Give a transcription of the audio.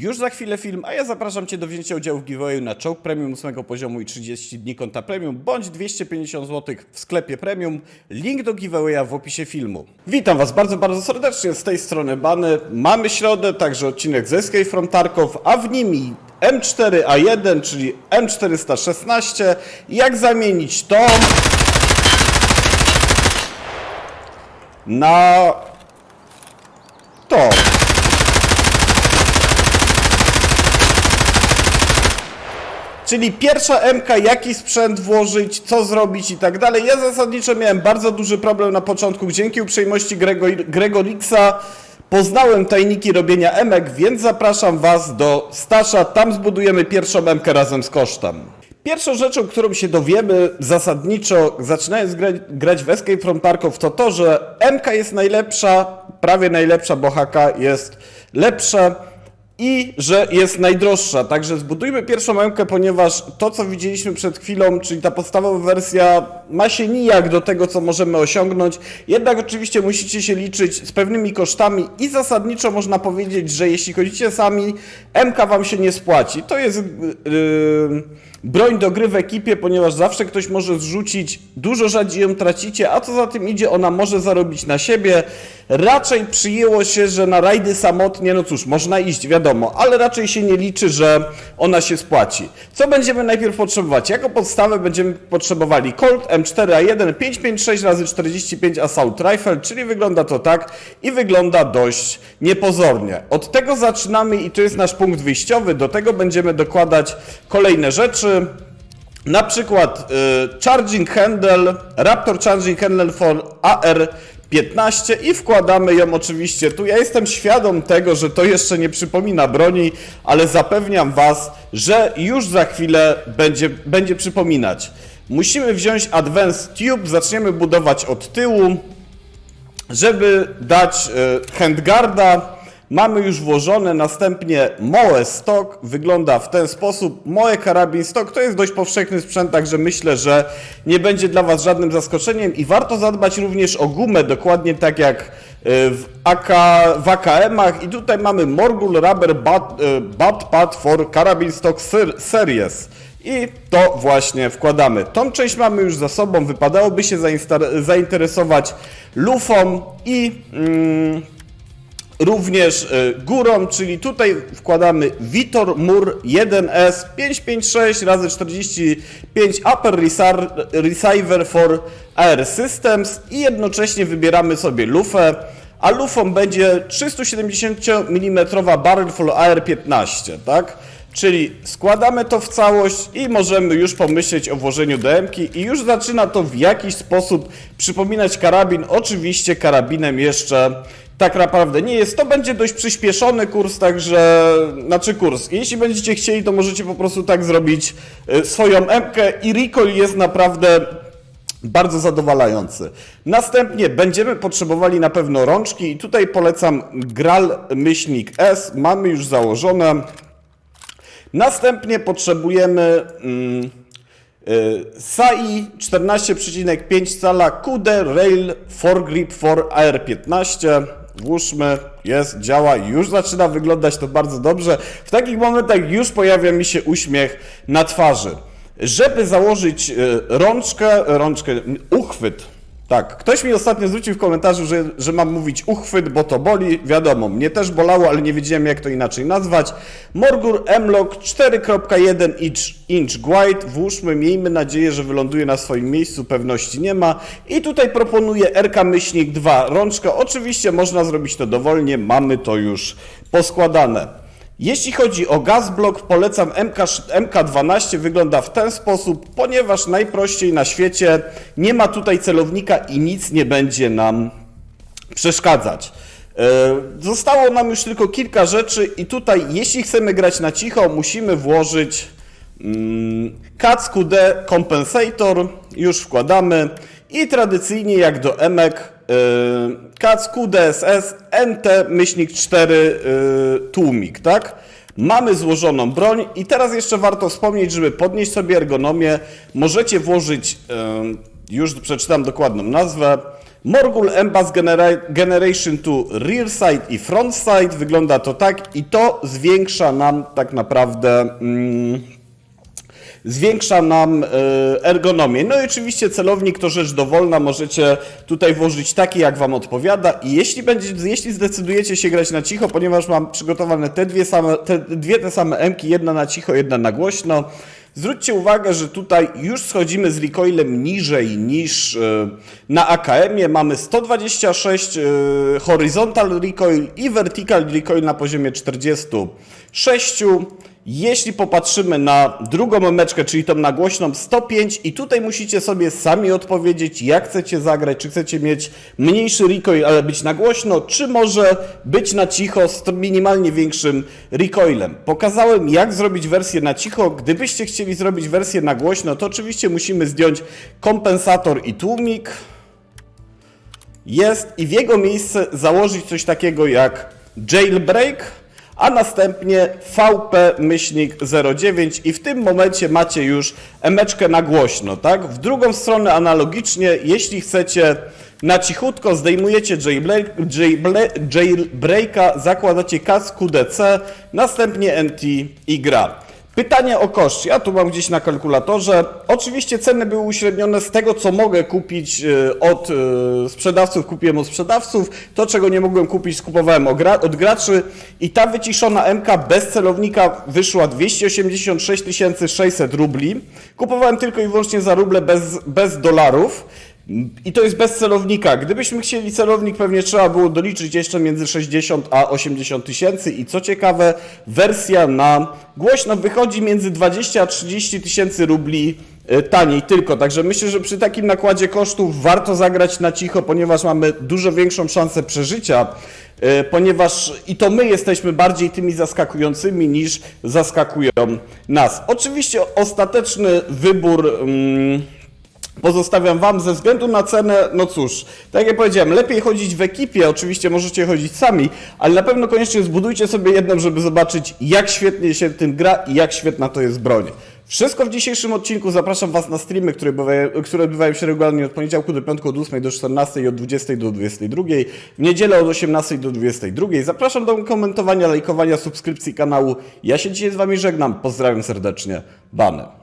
Już za chwilę film, a ja zapraszam Cię do wzięcia udziału w giveawayu na czołg premium 8 poziomu i 30 dni konta premium, bądź 250 zł w sklepie premium. Link do giveawaya w opisie filmu. Witam Was bardzo, bardzo serdecznie z tej strony Bany. Mamy środę, także odcinek z Escape from Tarkov, a w nim M4A1, czyli M416. Jak zamienić to na to. Czyli pierwsza MK, jaki sprzęt włożyć, co zrobić i tak dalej. Ja zasadniczo miałem bardzo duży problem na początku. Dzięki uprzejmości Grego- Gregorixa poznałem tajniki robienia emek, więc zapraszam Was do Stasza. Tam zbudujemy pierwszą MK razem z kosztem. Pierwszą rzeczą, którą się dowiemy zasadniczo, zaczynając grać, grać w Escape from Tarkov, to to, że MK jest najlepsza, prawie najlepsza, bo HK jest lepsze i że jest najdroższa. Także zbudujmy pierwszą MK, ponieważ to, co widzieliśmy przed chwilą, czyli ta podstawowa wersja, ma się nijak do tego, co możemy osiągnąć. Jednak oczywiście musicie się liczyć z pewnymi kosztami i zasadniczo można powiedzieć, że jeśli chodzicie sami, MK wam się nie spłaci. To jest yy, broń do gry w ekipie, ponieważ zawsze ktoś może zrzucić, dużo rzadziej ją tracicie, a co za tym idzie, ona może zarobić na siebie. Raczej przyjęło się, że na rajdy samotnie, no cóż, można iść, wiadomo, ale raczej się nie liczy, że ona się spłaci. Co będziemy najpierw potrzebować? Jako podstawę będziemy potrzebowali Colt M4A1 556 razy 45 Assault Rifle, czyli wygląda to tak i wygląda dość niepozornie. Od tego zaczynamy i to jest nasz punkt wyjściowy, do tego będziemy dokładać kolejne rzeczy. Na przykład y, Charging Handle, Raptor Charging Handle for AR-15 i wkładamy ją oczywiście tu. Ja jestem świadom tego, że to jeszcze nie przypomina broni, ale zapewniam Was, że już za chwilę będzie, będzie przypominać. Musimy wziąć Advanced Tube, zaczniemy budować od tyłu. Żeby dać e, handguarda, mamy już włożone następnie Moe Stock. Wygląda w ten sposób. Moe Karabin Stock to jest dość powszechny sprzęt, także myślę, że nie będzie dla Was żadnym zaskoczeniem i warto zadbać również o gumę, dokładnie tak jak e, w, AK, w AKM-ach. I tutaj mamy Morgul Rubber Bat, e, Bat Pad for Karabin Stock Ser- Series. I to właśnie wkładamy. Tą część mamy już za sobą. Wypadałoby się zainteresować lufą i mm, również y, górą, czyli tutaj wkładamy Vitor Mur 1S 556 razy 45 Upper Receiver for Air Systems i jednocześnie wybieramy sobie lufę, a lufą będzie 370 mm Barrel Full AR-15, tak? Czyli składamy to w całość i możemy już pomyśleć o włożeniu DM-ki i już zaczyna to w jakiś sposób przypominać karabin. Oczywiście karabinem jeszcze tak naprawdę nie jest. To będzie dość przyspieszony kurs, także, znaczy kurs. Jeśli będziecie chcieli, to możecie po prostu tak zrobić y, swoją M-kę i recoil jest naprawdę bardzo zadowalający. Następnie będziemy potrzebowali na pewno rączki i tutaj polecam Gral myślnik S. Mamy już założone. Następnie potrzebujemy mm, y, SAI 14,5 cala QD Rail Foregrip for AR15. Włóżmy, jest, działa, już zaczyna wyglądać to bardzo dobrze. W takich momentach już pojawia mi się uśmiech na twarzy. Żeby założyć y, rączkę, rączkę, uchwyt, tak, ktoś mi ostatnio zwrócił w komentarzu, że, że mam mówić uchwyt, bo to boli. Wiadomo, mnie też bolało, ale nie wiedziałem jak to inaczej nazwać. Morgur M-Lock 4.1 inch, inch wide. Włóżmy, miejmy nadzieję, że wyląduje na swoim miejscu, pewności nie ma. I tutaj proponuję RK Myślnik 2 rączkę. Oczywiście można zrobić to dowolnie, mamy to już poskładane. Jeśli chodzi o gazblok, polecam MK, MK12. Wygląda w ten sposób, ponieważ najprościej na świecie nie ma tutaj celownika i nic nie będzie nam przeszkadzać. E, Zostało nam już tylko kilka rzeczy i tutaj, jeśli chcemy grać na cicho, musimy włożyć mm, CAC-QD Compensator, już wkładamy i tradycyjnie jak do emek CAC QDSS NT-4 yy, tłumik, tak? Mamy złożoną broń i teraz jeszcze warto wspomnieć, żeby podnieść sobie ergonomię, możecie włożyć, yy, już przeczytam dokładną nazwę, Morgul Embass Genera- Generation 2 Rear Side i Front Side. Wygląda to tak i to zwiększa nam tak naprawdę... Mm, zwiększa nam e, ergonomię. No i oczywiście celownik to rzecz dowolna, możecie tutaj włożyć taki, jak Wam odpowiada i jeśli, będzie, jeśli zdecydujecie się grać na cicho, ponieważ mam przygotowane te dwie, same, te dwie te same M-ki, jedna na cicho, jedna na głośno, Zwróćcie uwagę, że tutaj już schodzimy z recoilem niżej niż e, na AKM-ie. Mamy 126 e, horizontal recoil i vertical recoil na poziomie 46. Jeśli popatrzymy na drugą meczkę, czyli tą na głośną 105 i tutaj musicie sobie sami odpowiedzieć, jak chcecie zagrać, czy chcecie mieć mniejszy recoil, ale być na głośno, czy może być na cicho z minimalnie większym recoilem. Pokazałem, jak zrobić wersję na cicho. Gdybyście chcieli zrobić wersję na głośno, to oczywiście musimy zdjąć kompensator i tłumik. Jest i w jego miejsce założyć coś takiego jak jailbreak, a następnie VP-09 i w tym momencie macie już emeczkę na głośno, tak? W drugą stronę analogicznie, jeśli chcecie na cichutko, zdejmujecie jailbreak, jailbreak, jailbreaka, zakładacie kask QDC, następnie NT i gra. Pytanie o koszt. Ja tu mam gdzieś na kalkulatorze. Oczywiście ceny były uśrednione z tego, co mogę kupić e, od e, sprzedawców, kupiłem od sprzedawców. To, czego nie mogłem kupić, skupowałem od graczy. I ta wyciszona MK bez celownika wyszła 286 600 rubli. Kupowałem tylko i wyłącznie za ruble bez, bez dolarów. I to jest bez celownika. Gdybyśmy chcieli celownik, pewnie trzeba było doliczyć jeszcze między 60 a 80 tysięcy. I co ciekawe, wersja na głośno wychodzi między 20 a 30 tysięcy rubli y, taniej tylko. Także myślę, że przy takim nakładzie kosztów warto zagrać na cicho, ponieważ mamy dużo większą szansę przeżycia. y, Ponieważ i to my jesteśmy bardziej tymi zaskakującymi niż zaskakują nas. Oczywiście ostateczny wybór. mm, Pozostawiam Wam ze względu na cenę, no cóż, tak jak powiedziałem, lepiej chodzić w ekipie, oczywiście możecie chodzić sami, ale na pewno koniecznie zbudujcie sobie jedną, żeby zobaczyć jak świetnie się tym gra i jak świetna to jest broń. Wszystko w dzisiejszym odcinku, zapraszam Was na streamy, które, bywają, które odbywają się regularnie od poniedziałku do piątku, od 8 do 14 i od 20 do 22, w niedzielę od 18 do 22. Zapraszam do komentowania, lajkowania, subskrypcji kanału. Ja się dzisiaj z Wami żegnam, pozdrawiam serdecznie, Bany.